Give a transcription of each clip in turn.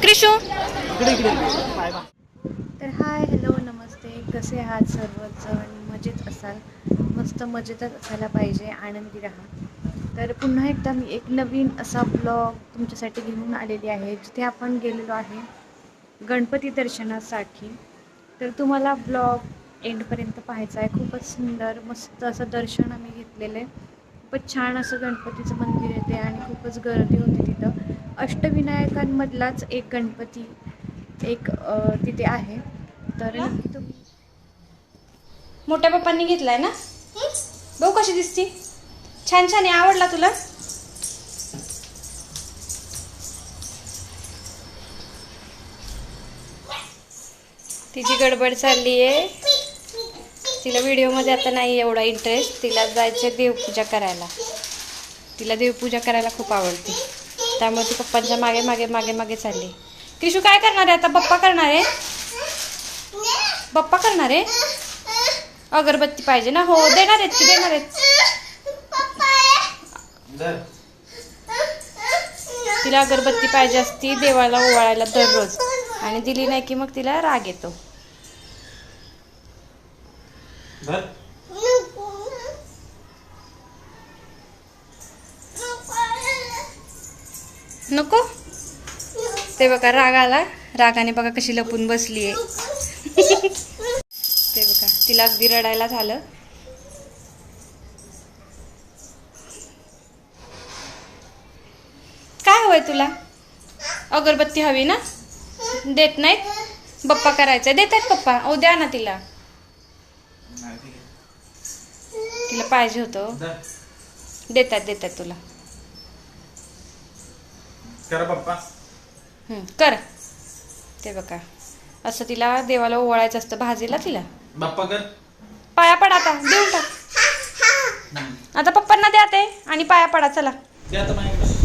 क्रिशू तर hi hello नमस्ते. कसे आहात सर्वजण? मजेत असाल? मस्त मजेतच असायला पाहिजे आनंदी राहा. तर पुन्हा एकदा मी एक नवीन असा ब्लॉग तुमच्यासाठी घेऊन आलेली आहे जिथे आपण गेलेलो आहे. गणपती दर्शनासाठी. तर तुम्हाला ब्लॉग एंडपर्यंत पाहायचा आहे. खूपच सुंदर मस्त असं दर्शन आम्ही घेतलेलं आहे. खूपच छान असं गणपतीचं मंदिर येते आणि खूपच गर्दी होती तिथं. अष्टविनायकांमधलाच एक गणपती एक तिथे आहे. तर तुम्ही मोठ्या पप्पांनी घेतलाय ना? बघू कशी दिसती. छान छान आहे. आवडला तुला? तिची गडबड चालली आहे तिला व्हिडिओमध्ये आता नाही एवढा इंटरेस्ट तिला जायचं देवपूजा करायला. तिला देवपूजा करायला खूप आवडते. त्यामुळे ती पप्पांच्या मागे मागे मागे मागे चालली. क्रिशू काय करणार आहे आता? पप्पा करणार आहे? पप्पा करणार आहे? अगरबत्ती पाहिजे ना? हो देणार आहेत की देणार आहेत? तिला अगरबत्ती पाहिजे असती देवाला ओवाळायला दररोज. आणि दिली नाही की मग तिला राग येतो. नको. ते बघा राग आला रागाने बघा कशी लपून बसली आहे. ते बघा तिला अगदी रडायला झालं. काय हवंय तुला? अगरबत्ती हवी ना? देत नाहीत? बप्पा करायचं देत आहेत पप्पा. ओ द्या ना तिला. तिला पाहिजे होतं देतात देतात तुला. करा पप्पा. हं, कर. ते बघा. असं तिला देवाला ओवाळायचं असतं भाजीला तिला. बाप्पा कर. पाया पडा आता देऊन टाक. आता पप्पांना द्या ते आणि पाया पडा चला.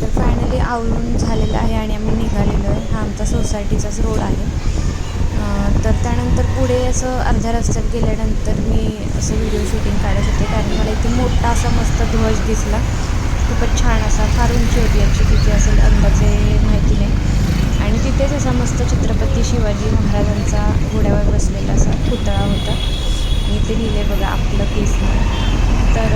तर फायनली आवरून झालेलं आहे आणि आम्ही निघालेलो आहे. हा आमचा सोसायटीचाच रोड आहे. तर त्यानंतर पुढे असं अर्ध्या रस्त्यात गेल्यानंतर मी असं व्हिडिओ शूटिंग काढत होते. कारण मला इथे मोठा असा मस्त ध्वज दिसला. खूपच छान असा फार उंची होती याची तिथे असेल अंदाजे माहिती नाही. आणि तिथेच असा मस्त छत्रपती शिवाजी महाराजांचा घोड्यावर बसलेला असा पुतळा होता. आणि इथे लिहिले बघा आपलं केस तर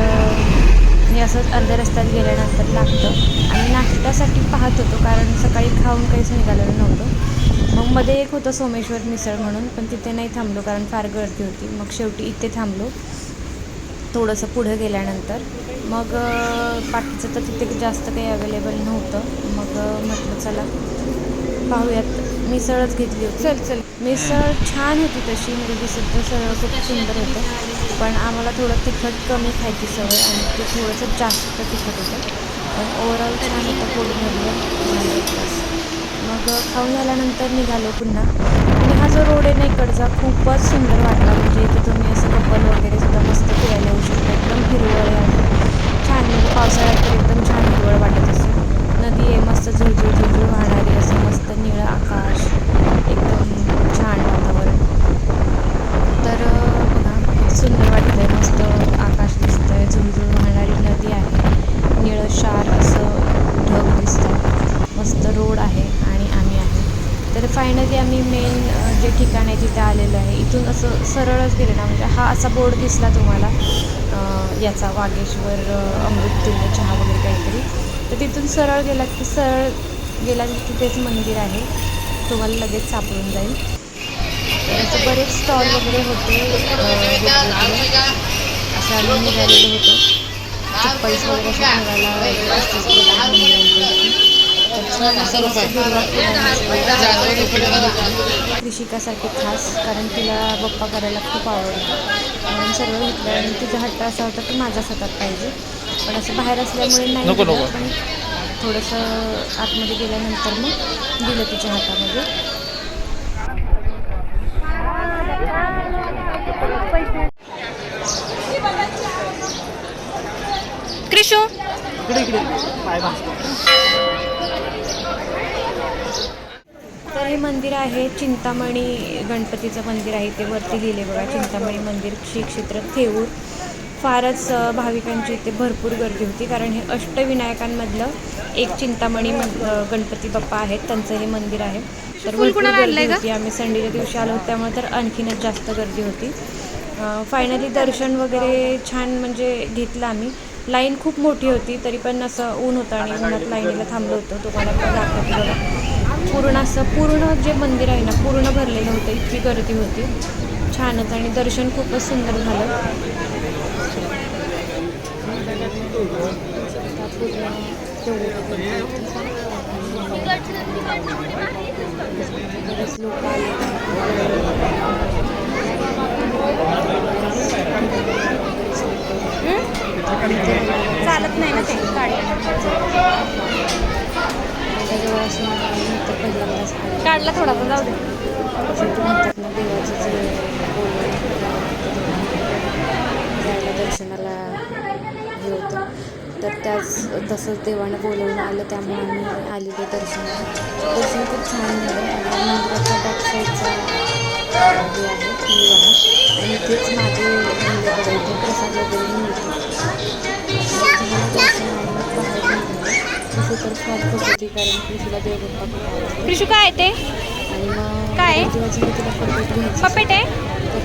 हे असंच अर्ध्या रस्त्यात गेल्यानंतर लागतं. आणि नाश्त्यासाठी पाहत होतो कारण सकाळी खाऊन काहीच निघालेलं नव्हतं. मग मध्ये एक होतं सोमेश्वर मिसळ म्हणून पण तिथे नाही थांबलो कारण फार गर्दी होती. मग शेवटी इथे थांबलो थोडंसं पुढं गेल्यानंतर. मग बाकीचं तर तिथे जास्त काही अवेलेबल नव्हतं. मग म्हटलं चला पाहूयात. मिसळच घेतली होती. चल चल. मिसळ छान होती तशी म्हणजे दिसत सगळं खूप सुंदर होतं. पण आम्हाला थोडं तिखट कमी खायची सवय आणि ते थोडंसं जास्त तिखट होतं. पण ओव्हरऑल छान होतं पोट भरलं. मग खाऊन झाल्यानंतर निघालो पुन्हा. आणि हा जो रोड आहे ना इकडचा खूपच सुंदर वाटला म्हणजे इथे तुम्ही असं कपल वगैरे सुद्धा मस्त फिरायला येऊ शकता एकदम हिरवळ आहे आणि छान म्हणजे पावसाळ्यात तर एकदम छान हिरवळ वाटत असेल नदी आहे मस्त झुळझुळ झुळझुळ वाहणारी असं मस्त निळं आकाश एकदम छान वातावरण तर अं, बघा किती सुंदर वाटतं आहे मस्त आकाश दिसतं आहे झुळझुळ वाहणारी नदी आहे निळं शार असं ढग दिसतं मस्त रोड आहे आणि आम्ही आहे तर फायनली आम्ही मेन जे ठिकाण आहे तिथे आलेलं आहे. इथून असं सरळच गेलं ना म्हणजे हा असा बोर्ड दिसला तुम्हाला याचा वागेश्वर अमृत चहा वगैरे काहीतरी. तर तिथून सरळ गेला की सरळ गेला तिथेच मंदिर आहे. तुम्हाला लगेच सापडून जाईल. असं बरेच स्टॉल वगैरे होते असं आम्ही निघालेलो होतं. चप्पल्स वगैरे असं ठेवायला कृषिकासाठी खास कारण तिला बप्पा करायला खूप आवडतं. म्हणून सर्व घेतलं आणि तिचा हट्ट असा होता की माझ्याच हातात पाहिजे. पण असं बाहेर असल्यामुळे नाही. पण थोडंसं आतमध्ये गेल्यानंतर मग दिलं तिच्या हातामध्ये. क्रिशू इकडे इकडे. मंदिर आहे चिंतामणी गणपतीचं मंदिर आहे ते वरती लिहिले बघा. चिंतामणी मंदिर श्री क्षेत्र थेऊर. फारच भाविकांची इथे भरपूर गर्दी होती कारण हे अष्टविनायकांमधलं एक चिंतामणी गणपती बाप्पा आहेत त्यांचं हे मंदिर आहे. तर भरपूर गर्दी? होती. आम्ही संडेच्या दिवशी आलो त्यामुळे तर आणखीनच जास्त गर्दी होती. फायनली दर्शन वगैरे छान म्हणजे घेतलं आम्ही. लाईन खूप मोठी होती तरी पण असं ऊन होतं आणि उन्हात लाईनीला थांबलो होतो. तुम्हाला पण दाखवते बघा. पूर्ण असं पूर्ण जे मंदिर आहे ना पूर्ण भरलेलं होतं इतकी गर्दी होती. छानच आणि दर्शन खूपच सुंदर झालं. चालत नाही ना ते गाडी. त्याच्याजवळ असं तर पहिल्यांदाच काढला थोडासा जाऊ दे. म्हणतात ना देवाचं जे जायला दर्शनाला हे होतं तर त्याच तसंच देवानं बोलवून आलं त्यामुळे आम्ही आलेलो दर्शनाला. दर्शन खूप छान झालं. आणि मंदिराच्या बॅक साईडचा हे आहे व्ह्यू आहे. आणि इथेच मागे प्रसाद वगैरे मिळतो. तर होती कारण खूप आवडतो काय आहे ते? आणि मग काय? जेव्हा तिला घ्यायची पपेट आहे? तर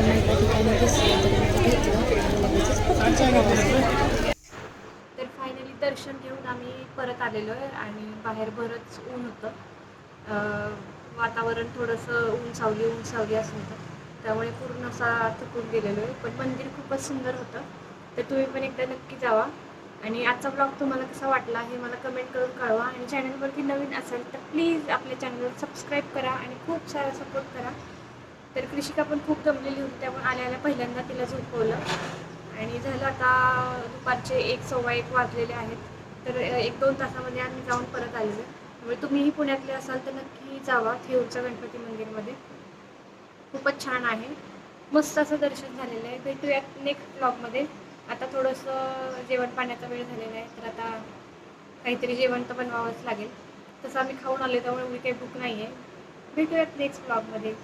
दिसलं तर मी ते घेतलं आणि लगेचच तर फायनली दर्शन घेऊन आम्ही परत आलेलो आहे आणि बाहेर बरंच ऊन होतं. अं, वातावरण थोडंसं ऊन सावली ऊन सावली असं होतं. त्यामुळे पूर्ण असा थकून गेलेलो आहे. पण मंदिर खूपच सुंदर होतं. तर तुम्ही पण एकदा नक्की जावा. आणि आजचा ब्लॉग तुम्हाला कसा वाटला हे मला कमेंट करून कळवा. आणि चॅनलवरती नवीन असेल तर प्लीज आपल्या चॅनलवर सबस्क्राईब करा आणि खूप सारा सपोर्ट करा. तर कृषिका पण खूप दमलेली होती त्यामुळे आल्या आल्या पहिल्यांदा तिला झोपवलं. आणि झालं आता दुपारचे एक सव्वा एक वाजलेले आहेत. तर एक दोन तासामध्ये आम्ही जाऊन परत आलेलो. त्यामुळे तुम्हीही पुण्यातले असाल तर नक्की जावा थेऊरच्या गणपती मंदिरमध्ये. खूपच छान आहे. मस्त असं दर्शन झालेलं आहे. भेटूयात नेक्स्ट ब्लॉगमध्ये आता थोडंसं जेवण पाण्याचा वेळ झालेला आहे तर आता काहीतरी जेवण तर बनवावंच लागेल. तसं आम्ही खाऊन आलो त्यामुळे काही भूक नाही आहे भेटूयात नेक्स्ट ब्लॉगमध्ये